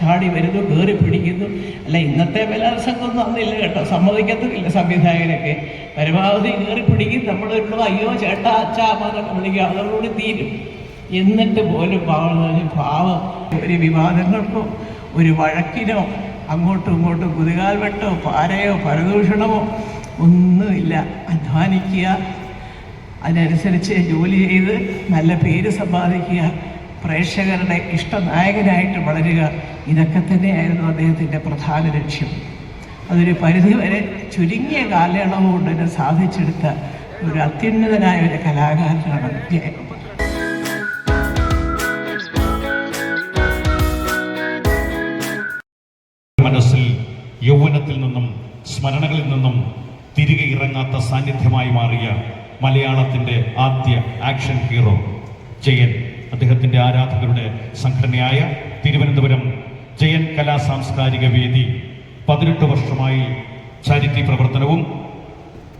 ചാടി വരുന്നു കയറി പിടിക്കുന്നു. അല്ല ഇന്നത്തെ ബലാത്സംഗമൊന്നും അന്നില്ല കേട്ടോ. സമ്മതിക്കത്തുമില്ല സംവിധായകനൊക്കെ പരമാവധി കയറി പിടിക്കും. നമ്മളുള്ളൂ അയ്യോ ചേട്ടാ അച്ഛാ അമ്മന്നൊക്കെ വിളിക്കുക. അതോടുകൂടി തീരും. എന്നിട്ട് പോലും പാവം പാവം. ഒരു വിവാദങ്ങൾക്കോ ഒരു വഴക്കിനോ അങ്ങോട്ടും ഇങ്ങോട്ടും കുതികാൽ വെട്ടോ പാരയോ പരദൂഷണമോ ഒന്നുമില്ല. അധ്വാനിക്കുക അതിനനുസരിച്ച് ജോലി ചെയ്ത് നല്ല പേര് സമ്പാദിക്കുക പ്രേക്ഷകരുടെ ഇഷ്ടനായകനായിട്ട് വളരുക ഇതൊക്കെ തന്നെയായിരുന്നു അദ്ദേഹത്തിന്റെ പ്രധാന ലക്ഷ്യം. അതൊരു പരിധിവരെ ചുരുങ്ങിയ കാലയളവ് കൊണ്ട് തന്നെ സാധിച്ചെടുത്ത ഒരു അത്യുന്നതനായ ഒരു കലാകാരനാണ് അദ്ദേഹം. മനസ്സിൽ യൗവനത്തിൽ നിന്നും സ്മരണകളിൽ നിന്നും തിരികെ ഇറങ്ങാത്ത സാന്നിധ്യമായി മാറിയ മലയാളത്തിന്റെ ആദ്യ ആക്ഷൻ ഹീറോ ജയൻ അദ്ദേഹത്തിന്റെ ആരാധകരുടെ സംഘടനയായ തിരുവനന്തപുരം ജയൻ കലാ സാംസ്കാരിക വേദി പതിനെട്ട് വർഷമായി ചാരിറ്റി പ്രവർത്തനവും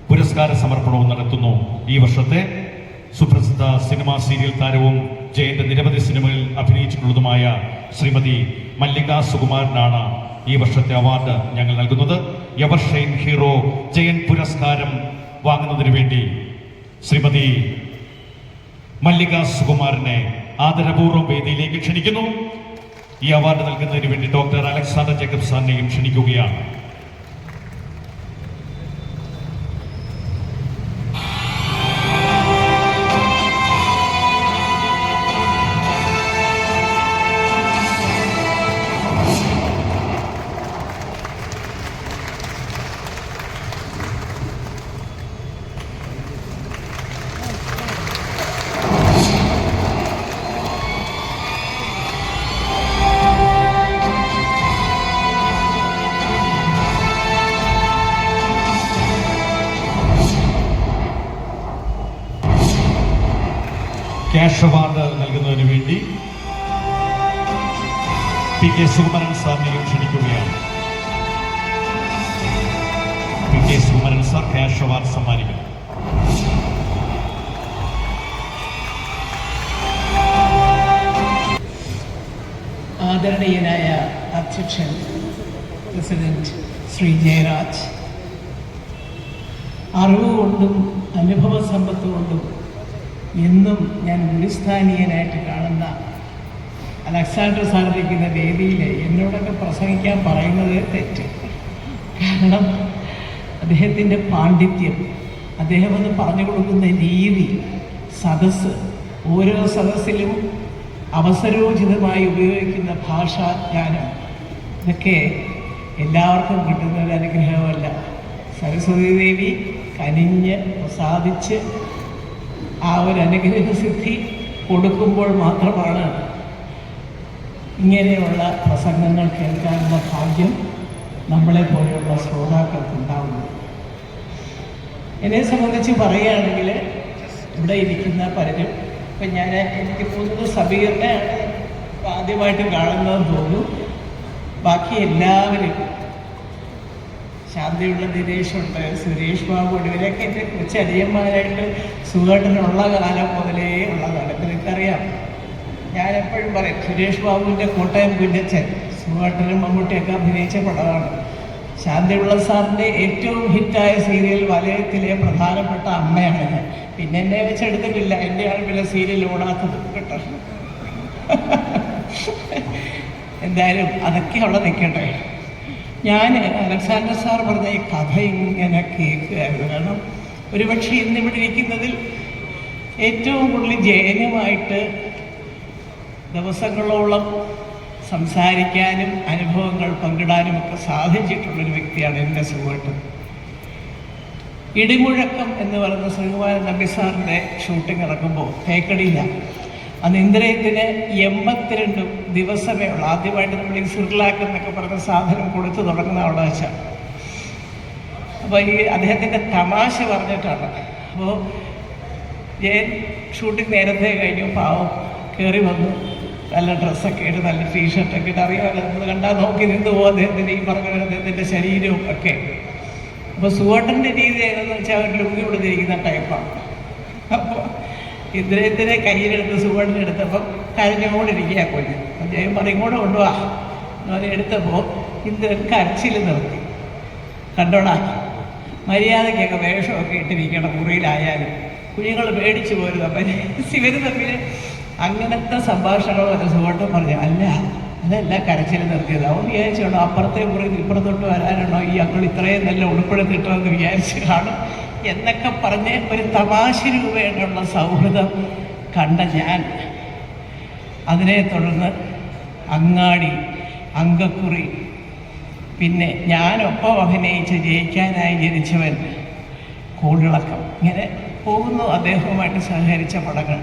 പുരസ്കാര സമർപ്പണവും നടത്തുന്നു. ഈ വർഷത്തെ സുപ്രസിദ്ധ സിനിമാ സീരിയൽ താരവും ജയന്റെ നിരവധി സിനിമകളിൽ അഭിനയിച്ചിട്ടുള്ളതുമായ ശ്രീമതി മല്ലിക സുകുമാരനാണ് ഈ വർഷത്തെ അവാർഡ് ഞങ്ങൾ നൽകുന്നത്. എവർഷൈൻ ഹീറോ ജയൻ പുരസ്കാരം വാങ്ങുന്നതിന് വേണ്ടി ശ്രീമതി മല്ലിക സുകുമാരനെ ആദരപൂർവം വേദിയിലേക്ക് ക്ഷണിക്കുന്നു. ഈ അവാർഡ് നൽകുന്നതിന് വേണ്ടി ഡോക്ടർ അലക്സാണ്ടർ ജേക്കബ് സാറിനെയും ക്ഷണിക്കുകയാണ്. പി കെ സുകുമരൻ സാറിനെയും ക്ഷണിക്കുകയാണ്. P K Sukumaran sir cash award സമ്മാനിക്കുന്നു. ആദരണീയനായ അധ്യക്ഷൻ പ്രസിഡന്റ് ശ്രീ ജയരാജ്. അറിവ് കൊണ്ടും അനുഭവ സമ്പത്ത് കൊണ്ടും എന്നും ഞാൻ ഗുരുസ്ഥാനീയനായിട്ട് കാണുന്ന അലക്സാണ്ടർ സാറിരിക്കുന്ന വേദിയിൽ എന്നോടൊക്കെ പ്രസംഗിക്കാൻ പറയുന്നത് തെറ്റ്. കാരണം അദ്ദേഹത്തിന്റെ പാണ്ഡിത്യം അദ്ദേഹം അത് പറഞ്ഞു കൊടുക്കുന്ന രീതി സദസ്സ് ഓരോ സദസ്സിലും അവസരോചിതമായി ഉപയോഗിക്കുന്ന ഭാഷാജ്ഞാനം ഇതൊക്കെ എല്ലാവർക്കും കിട്ടുന്ന ഒരു അനുഗ്രഹമല്ല. സരസ്വതി ദേവി കനിഞ്ഞ് പ്രസാദിച്ച് ആ ഒരു അനുഗ്രഹ സിദ്ധി കൊടുക്കുമ്പോൾ മാത്രമാണ് ഇങ്ങനെയുള്ള പ്രസംഗങ്ങൾ കേൾക്കാനുള്ള ഭാഗ്യം നമ്മളെ പോലെയുള്ള ശ്രോതാക്കൾക്ക് ഉണ്ടാവുന്നു. എന്നെ സംബന്ധിച്ച് പറയുകയാണെങ്കിൽ ഇവിടെ ഇരിക്കുന്ന പലരും ഇപ്പം ഞാൻ എനിക്ക് പൊതു സബീറിനെ ആദ്യമായിട്ട് കാണുന്നതെന്ന് തോന്നുന്നു ബാക്കി എല്ലാവരും ശാന്തിയുള്ള ദിനേശുണ്ട് സുരേഷ് ബാബു ഉണ്ട്. ഇവരൊക്കെ എന്റെ കൊച്ചടിയന്മാരായിട്ട് സുഖേട്ടനുള്ള കാലം മുതലേ ഉള്ള കാലത്തിൽ നിങ്ങൾക്കറിയാം ഞാൻ എപ്പോഴും പറയും സുരേഷ് ബാബുവിന്റെ കോട്ടയം കുഞ്ഞച്ചൻ സുഖേട്ടനും മമ്മൂട്ടിയൊക്കെ അഭിനയിച്ച പടമാണ്. ശാന്തിയുള്ള സാറിന്റെ ഏറ്റവും ഹിറ്റായ സീരിയൽ വലയത്തിലെ പ്രധാനപ്പെട്ട അമ്മയാണ് ഞാൻ. പിന്നെ എന്നെ വെച്ചെടുത്തിട്ടില്ല. എന്റെയാണ് പിന്നെ സീരിയൽ ഓടാത്തത്. കേട്ടോ? എന്തായാലും അതൊക്കെ അവിടെ നിൽക്കട്ടെ. ഞാൻ അലക്സാണ്ടർ സാർ പറഞ്ഞ ഈ കഥ ഇങ്ങനെ കേൾക്കുകയായിരുന്നു. കാരണം ഒരുപക്ഷെ ഇന്നിവിടെ ഇരിക്കുന്നതിൽ ഏറ്റവും കൂടുതൽ ജയനുമായിട്ട് ദിവസങ്ങളോളം സംസാരിക്കാനും അനുഭവങ്ങൾ പങ്കിടാനും ഒക്കെ സാധിച്ചിട്ടുള്ളൊരു വ്യക്തിയാണ് എന്റെ സുഹൃത്ത്. ഇടിമുഴക്കം എന്ന് പറയുന്ന ശ്രീകുമാരൻ നമ്പി സാറിന്റെ ഷൂട്ടിംഗ് ഇറക്കുമ്പോൾ തേക്കടിയിലാണ് അന്ന് ഇന്ദ്രയത്തിന് എൺപത്തിരണ്ട് ദിവസമേ ഉള്ളൂ. ആദ്യമായിട്ട് നമ്മൾ ഈ സിർലാക്ക് എന്നൊക്കെ പറഞ്ഞ സാധനം കൊടുത്തു തുടങ്ങുന്ന അവിടെ വെച്ചാണ് അപ്പോൾ ഈ അദ്ദേഹത്തിന്റെ തമാശ പറഞ്ഞിട്ടാണ്. അപ്പോൾ ജയൻ ഷൂട്ടിംഗ് നേരത്തെ കഴിഞ്ഞു. പാവം കയറി വന്നു. നല്ല ഡ്രസ്സൊക്കെ ഇട്ട് നല്ല ടീഷർട്ടൊക്കെ ഇട്ട് അറിയാമല്ലോ നമ്മൾ കണ്ടാൽ നോക്കി നിന്ന് പോകും അദ്ദേഹത്തിന്റെ ഈ പറഞ്ഞ അദ്ദേഹത്തിന്റെ ശരീരവും ഒക്കെ. അപ്പോൾ സുവേട്ടന്റെ രീതി ഏതെന്ന് വെച്ചാൽ അവർ ലുങ്കി കൊടുത്തിരിക്കുന്ന ടൈപ്പാണ് അപ്പോൾ ഇദ്ദേഹത്തിനെ കയ്യിലെടുത്ത് സുവേട്ടനെടുത്തപ്പം കരഞ്ഞുകൊണ്ടിരിക്കുക കൊല്ലം അദ്ദേഹം പറയും കൂടെ കൊണ്ടുപോവാ അത് എടുത്തപ്പോൾ ഇന്ദ്രൻ കരച്ചിൽ നിർത്തി. കണ്ടോടാ മര്യാദയ്ക്കൊക്കെ വേഷമൊക്കെ ഇട്ടിരിക്കണം മുറിയിലായാലും കുഞ്ഞുങ്ങൾ പേടിച്ചു പോരുത്. അപ്പം ശിവന് തമ്മിൽ അങ്ങനത്തെ സംഭാഷണങ്ങൾ സുഹൃത്തും പറഞ്ഞു. അല്ല അതല്ല കരച്ചിൽ നിർത്തിയത്. അവൻ വിചാരിച്ചോണോ അപ്പുറത്തെ മുറിയിൽ ഇപ്പുറത്തോട്ട് വരാനാണോ ഈ അങ്ങൾ ഇത്രയും നല്ല ഉൾപ്പെടുത്തിയിട്ടെന്ന് വിചാരിച്ച് കാണും എന്നൊക്കെ പറഞ്ഞ് ഒരു തമാശ രൂപേണുള്ള സൗഹൃദം കണ്ട ഞാൻ. അതിനെ തുടർന്ന് അങ്ങാടി അങ്കക്കുറി പിന്നെ ഞാനൊപ്പം അഭിനയിച്ച് ജയിക്കാനായി ജനിച്ചവൻ കൂടിളക്കം ഇങ്ങനെ പോകുന്നു അദ്ദേഹവുമായിട്ട് സഹകരിച്ച പടങ്ങൾ.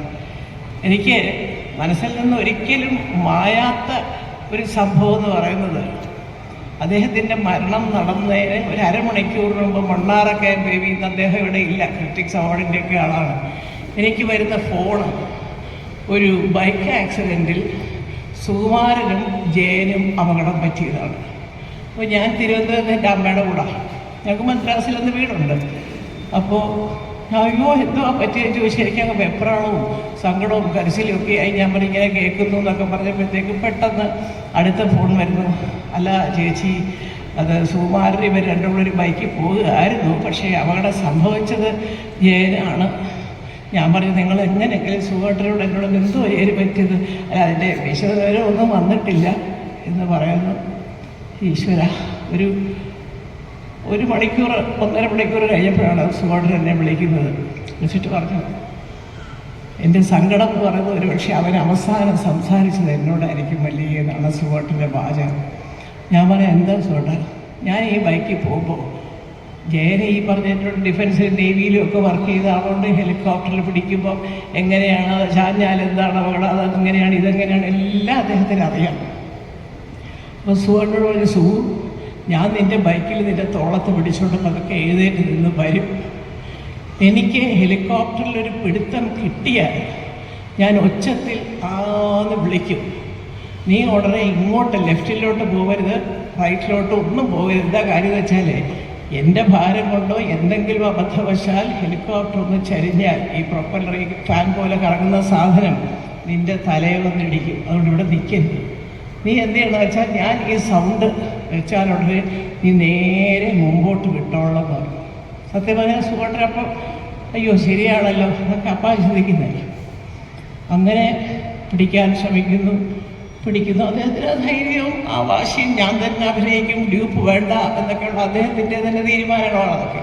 എനിക്ക് മനസ്സിൽ നിന്ന് ഒരിക്കലും മായാത്ത ഒരു സംഭവം എന്ന് പറയുന്നത് അദ്ദേഹത്തിന്റെ മരണം നടന്നതിന് ഒരു അരമണിക്കൂറിന് മുമ്പ് മണ്ണാറക്കെ ബേബി ഇന്ന് അദ്ദേഹം ഇവിടെ ഇല്ല. ക്രിറ്റിക്സ് അവാർഡിന്റെ ഒക്കെ ആളാണ്. എനിക്ക് വരുന്ന ഫോണ് ഒരു ബൈക്ക് ആക്സിഡന്റിൽ സുകുമാരനും ജയനും അപകടം പറ്റിയതാണ്. അപ്പോൾ ഞാൻ തിരുവനന്തപുരത്ത് എന്റെ അമ്മയുടെ കൂടെ. ഞങ്ങൾക്ക് മദ്രാസിലൊന്ന് വീടുണ്ട്. അപ്പോൾ അയ്യോ എന്തോ പറ്റിയെന്ന് ചോദിച്ചു എനിക്കങ്ങ് വെപ്രാളവും സങ്കടവും കരച്ചിലും ഒക്കെ ആയി ഞാൻ പറഞ്ഞു ഇങ്ങനെ കേൾക്കുന്നു എന്നൊക്കെ പറഞ്ഞപ്പോഴത്തേക്കും പെട്ടെന്ന് അടുത്ത ഫോൺ വരുന്നു. അല്ല ചേച്ചി അത് സുകുമാരൻ ഇവർ രണ്ടും കൂടി ഒരു ബൈക്കിൽ പോവുകയായിരുന്നു പക്ഷേ അപകടം സംഭവിച്ചത് ഏനാണ് ഞാൻ പറഞ്ഞു നിങ്ങൾ എങ്ങനെയെങ്കിലും സുഖമായിട്ടോട് എന്നോട് എന്തോ ഏര് പറ്റിയത്? അല്ല അതിന്റെ വിശദവിവരം ഒന്നും വന്നിട്ടില്ല എന്ന് പറയുന്നു. ഈശ്വര ഒരു ഒരു മണിക്കൂർ ഒന്നര മണിക്കൂർ കഴിഞ്ഞപ്പോഴാണ് സുഖമായിട്ട് എന്നെ വിളിക്കുന്നത്. വിളിച്ചിട്ട് പറഞ്ഞു എന്റെ സങ്കടം എന്ന് പറയുന്നത് ഒരു പക്ഷേ അവൻ അവസാനം സംസാരിച്ചത് എന്നോടായിരിക്കും വലിയ എന്നാണ് സുഖമായിട്ടിന്റെ വാചകം. ഞാൻ പറയാം എന്താ സുഖട്ട ഞാൻ ഈ ബൈക്കിൽ പോകുമ്പോൾ ജയന് ഈ പറഞ്ഞിട്ടുണ്ട് ഡിഫൻസ് നേവിയിലും ഒക്കെ വർക്ക് ചെയ്ത ആളുകൊണ്ട് ഹെലികോപ്റ്ററിൽ പിടിക്കുമ്പോൾ എങ്ങനെയാണ് ചാഞ്ഞാൽ എന്താണ് അപകടം? അത് എങ്ങനെയാണ്? ഇതെങ്ങനെയാണ്? എല്ലാം അദ്ദേഹത്തിന് അറിയാം. അപ്പോൾ സുവർണോട് പറഞ്ഞു സു ഞാൻ നിന്റെ ബൈക്കിൽ നിന്റെ തോളത്ത് പിടിച്ചുകൊണ്ട് പതുക്കെ എഴുതേണ്ടി നിന്ന് വരും. എനിക്ക് ഹെലികോപ്റ്ററിൽ ഒരു പിടുത്തം കിട്ടിയാൽ ഞാൻ ഒച്ചത്തിൽ ആന്ന് വിളിക്കും. നീ ഉടനെ ഇങ്ങോട്ട് ലെഫ്റ്റിലോട്ട് പോകരുത് റൈറ്റിലോട്ട് ഒന്നും പോകരുത് എന്താ കാര്യം വെച്ചാൽ എന്റെ ഭാരം കൊണ്ടോ എന്തെങ്കിലും അബദ്ധവശാൽ ഹെലികോപ്റ്റർ ഒന്ന് ചരിഞ്ഞാൽ ഈ പ്രൊപ്പല്ലർ ഫാൻ പോലെ കറങ്ങുന്ന സാധനം നിന്റെ തലയിൽ വന്നിടിക്കും. അതുകൊണ്ട് ഇവിടെ നിൽക്കരുത് നീ എന്ത് ചെയ്യണമെന്ന് വെച്ചാൽ ഞാൻ ഈ സൗണ്ട് വെച്ചാൽ ഉടനെ നീ നേരെ മുമ്പോട്ട് വിട്ടോളാം എന്ന് പറഞ്ഞു. സത്യം പറഞ്ഞാൽ സുഖേട്ടൻ അപ്പം അയ്യോ ശരിയാണല്ലോ. എന്നൊക്കെ അപ്പാ ചിന്തിക്കുന്നില്ല അങ്ങനെ പിടിക്കാൻ ശ്രമിക്കുന്നു പിടിക്കുന്നു. അദ്ദേഹത്തിന് ധൈര്യവും ആ വാശിയും ഞാൻ തന്നെ അഭിനയിക്കും ഡ്യൂപ്പ് വേണ്ട എന്നൊക്കെയുള്ള അദ്ദേഹത്തിന്റെ തന്നെ തീരുമാനങ്ങളാണ് അതൊക്കെ.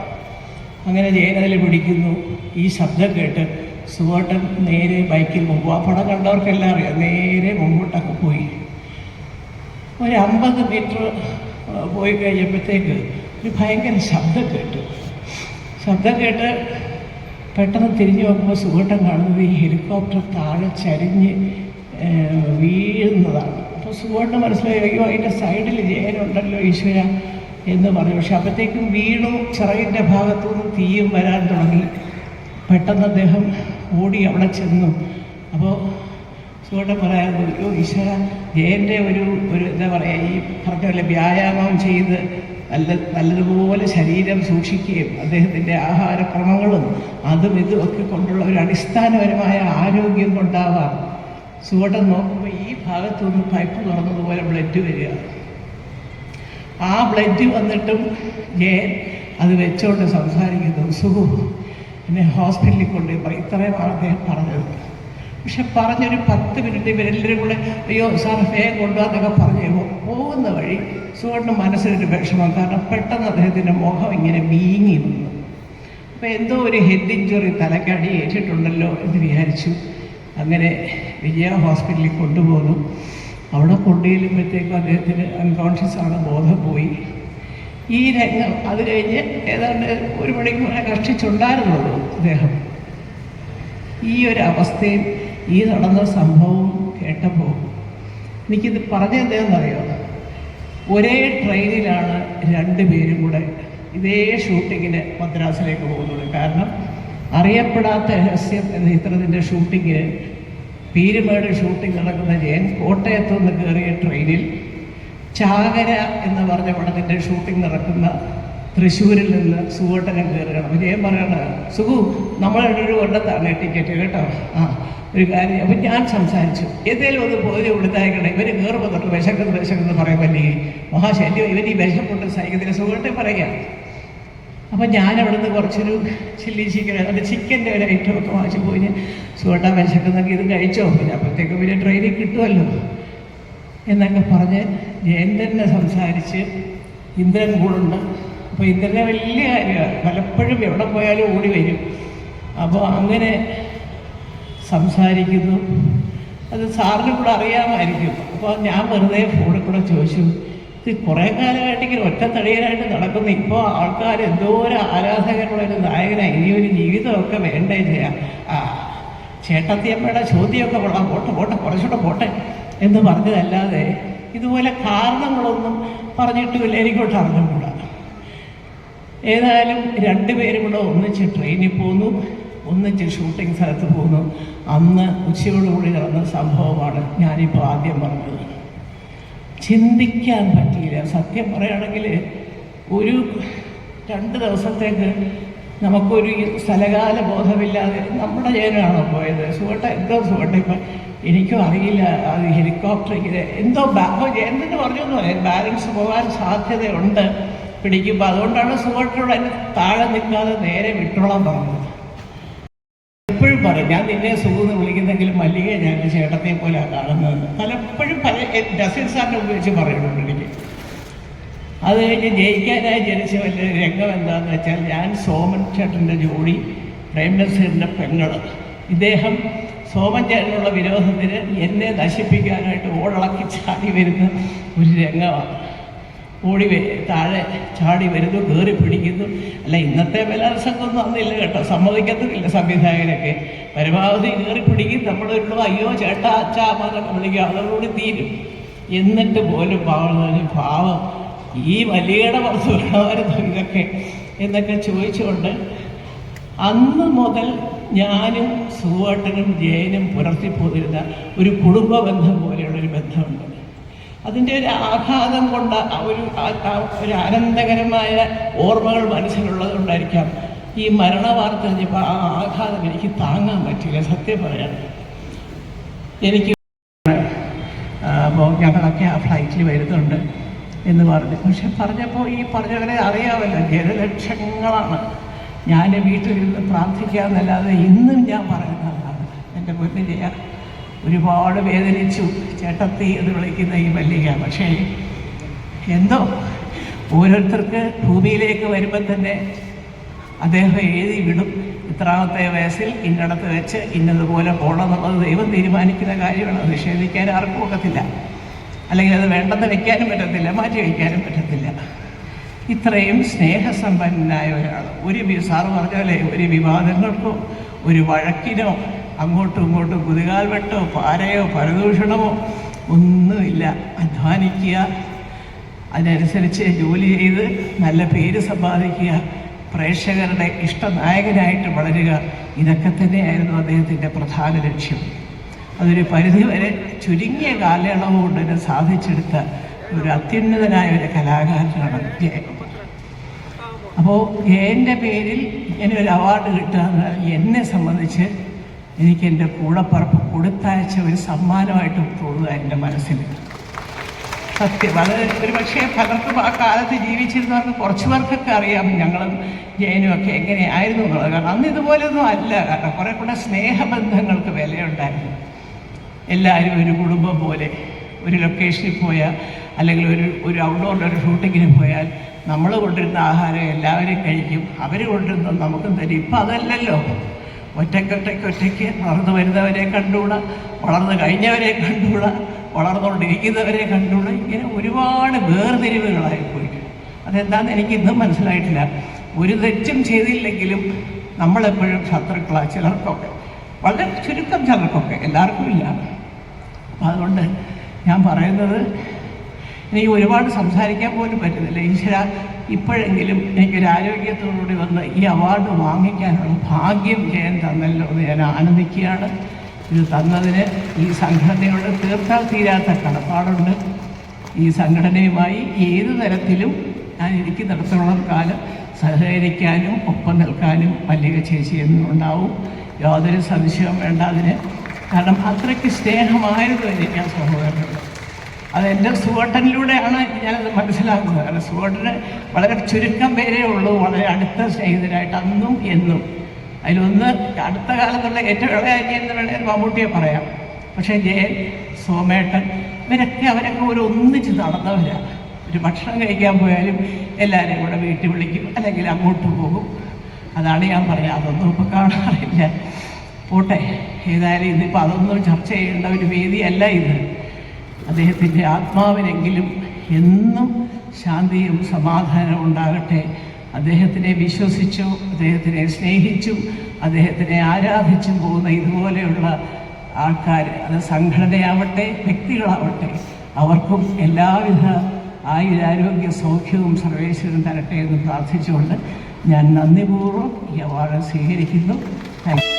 അങ്ങനെ ജയനതിൽ പിടിക്കുന്നു. ഈ ശബ്ദം കേട്ട് സുഖേട്ടൻ നേരെ ബൈക്കിൽ മുമ്പ്. ആ പടം കണ്ടവർക്കെല്ലാം അറിയാം. നേരെ മുമ്പോട്ടൊക്കെ പോയി. ഒരു അമ്പത് മീറ്റർ പോയി കഴിഞ്ഞപ്പോഴത്തേക്ക് ഒരു ഭയങ്കര ശബ്ദം കേട്ടു. ശബ്ദം കേട്ട് പെട്ടെന്ന് തിരിഞ്ഞു നോക്കുമ്പോൾ സുഖട്ടം കാണുന്നത് ഈ ഹെലികോപ്റ്റർ താഴെ ചരിഞ്ഞ് വീഴുന്നതാണ്. അപ്പോൾ സുഖട്ടം മനസ്സിലായി അയ്യോ അതിന്റെ സൈഡിൽ ജയനുണ്ടല്ലോ ഈശ്വര എന്ന് പറഞ്ഞു. പക്ഷെ അപ്പോഴത്തേക്കും വീണു ചിറകിന്റെ ഭാഗത്തു നിന്ന് തീയും വരാൻ തുടങ്ങി. പെട്ടെന്ന് അദ്ദേഹം ഓടി അവിടെ ചെന്നു. അപ്പോൾ സുഖം പറയാൻ അയ്യോ ഈശ്വര എന്റെ ഒരു ഒരു എന്താ പറയുക ഈ പറഞ്ഞ പോലെ വ്യായാമം ചെയ്ത് നല്ല നല്ലതുപോലെ ശരീരം സൂക്ഷിക്കുകയും അദ്ദേഹത്തിന്റെ ആഹാരക്രമങ്ങളും അതും ഇതും ഒക്കെ കൊണ്ടുള്ള ഒരു അടിസ്ഥാനപരമായ ആരോഗ്യം കൊണ്ടാവാം. സുഖം നോക്കുമ്പോൾ ഈ ഭാഗത്തുനിന്ന് പൈപ്പ് തുറന്നതുപോലെ ബ്ലഡ് വരിക. ആ ബ്ലഡ് വന്നിട്ടും ജയൻ അത് വെച്ചോണ്ട് സംസാരിക്കുന്നു. സുഖു എന്നെ ഹോസ്പിറ്റലിൽ കൊണ്ടുപോയി ഇത്രയും അദ്ദേഹം പറഞ്ഞത്. പക്ഷെ പറഞ്ഞൊരു പത്ത് മിനിറ്റ് ഇവരെല്ലാവരും കൂടെ അയ്യോ സാർ വേഗം കൊണ്ടുവന്നൊക്കെ പറഞ്ഞു പോകുന്ന വഴി സുവർണ മനസ്സിനൊരു വിഷമം. കാരണം പെട്ടെന്ന് അദ്ദേഹത്തിന്റെ മുഖം ഇങ്ങനെ വീങ്ങി നിന്നു. അപ്പോൾ എന്തോ ഒരു ഹെഡ് ഇഞ്ചുറി തലക്കടി ഏറ്റിട്ടുണ്ടല്ലോ എന്ന് വിചാരിച്ചു. അങ്ങനെ വിജയ ഹോസ്പിറ്റലിൽ കൊണ്ടുപോകുന്നു അവിടെ കൊണ്ടുചെല്ലുമ്പോഴത്തേക്കും അദ്ദേഹത്തിന് അൺകോൺഷ്യസ് ആണ് ബോധം പോയി. ഈ രംഗം അത് കഴിഞ്ഞ് ഏതാണ്ട് ഒരു മണിക്കൂറെ കഷ്ടിച്ചുണ്ടായിരുന്നുള്ളൂ അദ്ദേഹം ഈ ഒരു അവസ്ഥയിൽ ഈ നടന്ന സംഭവം കേട്ടപ്പോൾ എനിക്കിത് പറഞ്ഞ എന്താണെന്നറിയോ ഒരേ ട്രെയിനിലാണ് രണ്ടുപേരും കൂടെ ഇതേ ഷൂട്ടിങ്ങിന് മദ്രാസിലേക്ക് പോകുന്നത്. കാരണം അറിയപ്പെടാത്ത രഹസ്യം എന്ന ചിത്രത്തിന്റെ ഷൂട്ടിങ്ങിന് പീരുമേട് ഷൂട്ടിംഗ് നടക്കുന്ന ജയൻ കോട്ടയത്ത് നിന്ന് കയറിയ ട്രെയിനിൽ ചാകര എന്ന് പറഞ്ഞ പടത്തിന്റെ ഷൂട്ടിംഗ് നടക്കുന്ന തൃശ്ശൂരിൽ നിന്ന് സുഖോട്ടനം കയറുകയാണ്. ജയൻ പറയണ സുഖു നമ്മൾ ഒരു കൊണ്ടത്താണ് ടിക്കറ്റ് കേട്ടോ? ആ ഒരു കാര്യം. അപ്പം ഞാൻ സംസാരിച്ചു. എന്തേലും ഒന്ന് പോയി കൊടുത്തായിക്കണേ ഇവർ കയറുമ്പോൾ തൊട്ട് വിശക്കുന്ന വിശക്കുന്ന പറയുമല്ലേ മഹാശല്യം ഇവർ ഈ വിശപ്പുണ്ട് സഹിക്കത്തിന് സുഖത്തെ പറയുക. അപ്പം ഞാൻ അവിടുന്ന് കുറച്ചൊരു ചില്ലി ചിക്കൻ അതായത് ചിക്കന്റെ ഒരു ഐറ്റം ഒക്കെ വാങ്ങിച്ചു പോയി സുഖട്ട വിശക്കുന്നെങ്കിൽ ഇത് കഴിച്ചോ? പിന്നെ അപ്പോഴത്തേക്ക് പിന്നെ ട്രെയിനിൽ കിട്ടുമല്ലോ. എന്നൊക്കെ പറഞ്ഞ് ജയന്തനെ സംസാരിച്ച് ഇന്ദ്രൻ കൂടുണ്ട്. അപ്പോൾ ഇന്ദ്രനെ വലിയ കാര്യമാണ്. പലപ്പോഴും എവിടെ പോയാലും ഓടി വരും. അപ്പോൾ അങ്ങനെ സംസാരിക്കുന്നു. അത് സാറിന് കൂടെ അറിയാമായിരിക്കും. അപ്പോൾ ഞാൻ വെറുതെ ഫോണിൽ കൂടെ ചോദിച്ചു ഇത് കുറേ കാലമായിട്ട് ഇങ്ങനെ ഒറ്റത്തടിയനായിട്ട് നടക്കുന്നു. ഇപ്പോൾ ആൾക്കാർ എന്തോ ഒരു ആരാധകരുള്ള ഒരു നായകനാണ് ഇനി ഒരു ജീവിതമൊക്കെ വേണ്ടേ ചെയ്യാം. ആ ചേട്ടത്തിയമ്മയുടെ ചോദ്യമൊക്കെ കൊള്ളാം. പോട്ടെ പോട്ടെ കുറച്ചുകൂടെ പോട്ടെ എന്ന് പറഞ്ഞതല്ലാതെ ഇതുപോലെ കാരണങ്ങളൊന്നും പറഞ്ഞിട്ടുമില്ല. എനിക്കോട്ട് അറിഞ്ഞുകൂടാ. ഏതായാലും രണ്ടുപേരും കൂടെ ഒന്നിച്ച് ട്രെയിനിൽ പോന്നു. ഒന്നിച്ച് ഷൂട്ടിംഗ് സ്ഥലത്ത് പോന്നു അന്ന് ഉച്ചയോടുകൂടി നടന്ന സംഭവമാണ് ഞാനിപ്പോൾ ആദ്യം പറഞ്ഞത്. ചിന്തിക്കാൻ പറ്റിയില്ല. സത്യം പറയുകയാണെങ്കിൽ ഒരു രണ്ട് ദിവസത്തേക്ക് നമുക്കൊരു സ്ഥലകാല ബോധമില്ലാതെ നമ്മുടെ ജയനാണോ പോയത്? സുഖട്ട എന്തോ സുഖട്ട ഇപ്പം എനിക്കും അറിയില്ല. അത് ഹെലികോപ്റ്റർ ഇങ്ങനെ എന്തോ അപ്പോൾ ജയന്തിന് പറഞ്ഞു ബാലൻസ് പോകാൻ സാധ്യതയുണ്ട് പിടിക്കുമ്പോൾ അതുകൊണ്ടാണ് സുഖട്ടോട് അതിന് താഴെ നിൽക്കാതെ നേരെ വിട്ടോളാൻ പറഞ്ഞത്. എപ്പോഴും പറയും ഞാൻ നിന്നെ സുഖം വിളിക്കുന്നെങ്കിലും മല്ലിക ഞാൻ ചേട്ടത്തെ പോലെ കാണുന്നത് പലപ്പോഴും പല ഡസിൻ സാറിനെ ഉപയോഗിച്ച് പറയുന്നുണ്ട് എനിക്ക് അത് കഴിഞ്ഞ് ജയിക്കാനായി ജനിച്ച വലിയ രംഗം എന്താണെന്ന് വെച്ചാൽ ഞാൻ സോമൻ ചേട്ടന്റെ ജോഡി പ്രേംനസീറിന്റെ പെങ്ങൾ ഇദ്ദേഹം സോമൻ ചേട്ടനുള്ള വിരോധത്തിന് എന്നെ നശിപ്പിക്കാനായിട്ട് ഓടിളക്കി ചാടി വരുന്ന ഒരു രംഗമാണ്. ഓടി താഴെ ചാടി വരുന്നു കയറി പിടിക്കുന്നു. അല്ല ഇന്നത്തെ ബലാത്സംഗമൊന്നും അന്നില്ല കേട്ടോ. സമ്മതിക്കത്തുമില്ല സംവിധായകരൊക്കെ. പരമാവധി കയറി പിടിക്കും. നമ്മളൊരു അയ്യോ ചേട്ടാ അച്ഛാ അമ്മ വിളിക്കുക അതോടുകൂടി തീരും. എന്നിട്ട് പോലും പാവം ഭാവം ഈ വലിയയുടെ പുറത്ത് വേണമായിരുന്നു ഇതൊക്കെ എന്നൊക്കെ ചോദിച്ചുകൊണ്ട് അന്ന് മുതൽ ഞാനും സുവേട്ടനും ജയനും പുലർത്തിപ്പോയിരുന്ന ഒരു കുടുംബ ബന്ധം പോലെയുള്ള ഒരു ബന്ധമുണ്ട്. അതിന്റെ ഒരു ആഘാതം കൊണ്ട് ഒരു ഒരു ആനന്ദകരമായ ഓർമ്മകൾ മനസ്സിലുള്ളത് കൊണ്ടായിരിക്കാം ഈ മരണ വാർത്ത കഴിഞ്ഞപ്പോൾ ആ ആഘാതം എനിക്ക് താങ്ങാൻ പറ്റില്ല സത്യം പറയാൻ. എനിക്ക് ഞങ്ങളൊക്കെ ആ ഫ്ലൈറ്റിൽ വരുന്നുണ്ട് എന്ന് പറഞ്ഞു. പക്ഷെ പറഞ്ഞപ്പോൾ ഈ പറഞ്ഞവരെ അറിയാമല്ലോ ജനലക്ഷങ്ങളാണ്. ഞാൻ വീട്ടിലിരുന്ന് പ്രാർത്ഥിക്കാമെന്നല്ലാതെ ഇന്നും ഞാൻ പറയുന്നതാണ് എന്റെ മുന്നിൽ ചെയ്യാൻ ഒരുപാട് വേദനിച്ചു. ചേട്ടത്തി എന്ന് വിളിക്കുന്ന ഈ മല്ലിക. പക്ഷേ എന്തോ? ഓരോരുത്തർക്ക് ഭൂമിയിലേക്ക് വരുമ്പോൾ തന്നെ അദ്ദേഹം എഴുതി വിടും. ഇത്രാമത്തെ വയസ്സിൽ ഇന്നടത്ത് വെച്ച് ഇന്നതുപോലെ പോകണം എന്നുള്ളത് ദൈവം തീരുമാനിക്കുന്ന കാര്യമാണ്. നിഷേധിക്കാൻ ആർക്കും ഒക്കത്തില്ല. അല്ലെങ്കിൽ അത് വേണ്ടെന്ന് വെക്കാനും പറ്റത്തില്ല മാറ്റി വയ്ക്കാനും പറ്റത്തില്ല. ഇത്രയും സ്നേഹസമ്പന്നനായ ഒരാൾ ഒരു സാറ് പറഞ്ഞ പോലെ ഒരു വിവാദങ്ങൾക്കോ ഒരു വഴക്കിനോ അങ്ങോട്ടും ഇങ്ങോട്ടും കുതികാൽ വെട്ടോ പാരയോ പരദൂഷണമോ ഒന്നുമില്ല. അധ്വാനിക്കുക അതിനനുസരിച്ച് ജോലി ചെയ്ത് നല്ല പേര് സമ്പാദിക്കുക പ്രേക്ഷകരുടെ ഇഷ്ടനായകനായിട്ട് വളരുക ഇതൊക്കെ തന്നെയായിരുന്നു അദ്ദേഹത്തിന്റെ പ്രധാന ലക്ഷ്യം. അതൊരു പരിധിവരെ ചുരുങ്ങിയ കാലയളവ് കൊണ്ട് തന്നെ സാധിച്ചെടുത്ത ഒരു അത്യുന്നതനായ ഒരു കലാകാരനാണ് അപ്പോൾ ജയന്റെ പേരിൽ ഇങ്ങനെ ഒരു അവാർഡ് കിട്ടുക എന്നെ സംബന്ധിച്ച് എനിക്ക് എന്റെ കൂടപ്പറപ്പ് കൊടുത്തയച്ച ഒരു സമ്മാനമായിട്ട് തോന്നുക എന്റെ മനസ്സിൽ. സത്യം. അത് ഒരു പക്ഷേ പലർക്കും ആ കാലത്ത് ജീവിച്ചിരുന്നവർക്ക് കുറച്ച് പേർക്കൊക്കെ അറിയാം ഞങ്ങളും ജയനും ഒക്കെ എങ്ങനെയായിരുന്നു എന്നുള്ളത്. കാരണം അന്ന് ഇതുപോലെയൊന്നും അല്ല. കാരണം കുറെ കൂടെ സ്നേഹബന്ധങ്ങൾക്ക് വിലയുണ്ടായിരുന്നു. എല്ലാവരും ഒരു കുടുംബം പോലെ ഒരു ലൊക്കേഷനിൽ പോയാൽ അല്ലെങ്കിൽ ഒരു ഒരു ഔട്ട്ഡോറിൽ ഒരു ഷൂട്ടിങ്ങിന് പോയാൽ നമ്മൾ കൊണ്ടിരുന്ന ആഹാരം എല്ലാവരും കഴിക്കും. അവർ കൊണ്ടിരുന്നത് നമുക്കും തരും. ഇപ്പം അതല്ലല്ലോ. ഒറ്റയ്ക്കൊറ്റയ്ക്ക് ഒറ്റയ്ക്ക് വളർന്നു വരുന്നവരെ കണ്ടുകൂടാ? വളർന്നു കഴിഞ്ഞവരെ കണ്ടുകൂടാ? വളർന്നുകൊണ്ടിരിക്കുന്നവരെ കണ്ടുകൂടാ? ഇങ്ങനെ ഒരുപാട് വേർതിരിവുകളായിപ്പോയി അതെന്താണെന്ന് എനിക്ക് ഇന്നും മനസ്സിലായിട്ടില്ല. ഒരു തെറ്റും ചെയ്തില്ലെങ്കിലും നമ്മളെപ്പോഴും ശത്രുക്കളാണ് ചിലർക്കൊക്കെ. വളരെ ചുരുക്കം ചിലർക്കൊക്കെ. എല്ലാവർക്കും ഇല്ല. അപ്പം അതുകൊണ്ട് ഞാൻ പറയുന്നത് എനിക്ക് ഒരുപാട് സംസാരിക്കാൻ പോലും പറ്റുന്നില്ല. ഈശ്വര ഇപ്പോഴെങ്കിലും എനിക്കൊരു ആരോഗ്യത്തോടുകൂടി വന്ന് ഈ അവാർഡ് വാങ്ങിക്കാനുള്ള ഭാഗ്യം ജയൻ തന്നല്ലോ എന്ന് ഞാൻ ആനന്ദിക്കുകയാണ്. ഇത് തന്നതിന് ഈ സംഘടനയോട് തീർത്താൽ തീരാത്ത കടപ്പാടുണ്ട്. ഈ സംഘടനയുമായി ഏത് തരത്തിലും ഞാൻ എനിക്ക് നടത്തുന്ന കാലം സഹകരിക്കാനും ഒപ്പം നിൽക്കാനും മല്ലിക ചേച്ചി എന്നും ഉണ്ടാവും യാതൊരു സംശയവും വേണ്ട അതിന്. കാരണം അത്രയ്ക്ക് സ്നേഹമായിരുന്നു എനിക്ക് ആ അത് എന്റെ സുവട്ടനിലൂടെയാണ് ഞാനത് മനസ്സിലാക്കുന്നത്. കാരണം സുവട്ടന് വളരെ ചുരുക്കം പേരേ ഉള്ളൂ വളരെ അടുത്ത സ്നേഹിതരായിട്ട് അന്നും എന്നും. അതിലൊന്ന് അടുത്ത കാലത്തുള്ള ഏറ്റവും ഇളയാക്കി എന്ന് വേണമെങ്കിൽ മമ്മൂട്ടിയെ പറയാം. പക്ഷേ ജയൻ സോമേട്ടൻ ഇവരൊക്കെ അവരൊക്കെ ഒരു ഒന്നിച്ച് നടന്നവരാണ് ഒരു ഭക്ഷണം കഴിക്കാൻ പോയാലും എല്ലാവരെയും കൂടെ വീട്ടിൽ വിളിക്കും അല്ലെങ്കിൽ അങ്ങോട്ട് പോകും. അതാണ് ഞാൻ പറയാം അതൊന്നും ഇപ്പോൾ കാണാറില്ല. പോട്ടെ ഏതായാലും ഇതിപ്പോൾ അതൊന്നും ചർച്ച ചെയ്യേണ്ട ഒരു വേദിയല്ല ഇത് അദ്ദേഹത്തിന്റെ ആത്മാവിനെങ്കിലും എന്നും ശാന്തിയും സമാധാനവും ഉണ്ടാകട്ടെ. അദ്ദേഹത്തിനെ വിശ്വസിച്ചു അദ്ദേഹത്തിനെ സ്നേഹിച്ചും അദ്ദേഹത്തിനെ ആരാധിച്ചും പോകുന്ന ഇതുപോലെയുള്ള ആൾക്കാർ അത് സംഘടനയാവട്ടെ വ്യക്തികളാവട്ടെ അവർക്കും എല്ലാവിധ ആയുരാരോഗ്യ സൗഖ്യവും സർവേശ്വരൻ തരട്ടെ എന്ന് പ്രാർത്ഥിച്ചുകൊണ്ട് ഞാൻ നന്ദിപൂർവം ഈ അവാർഡ് സ്വീകരിക്കുന്നു. താങ്ക്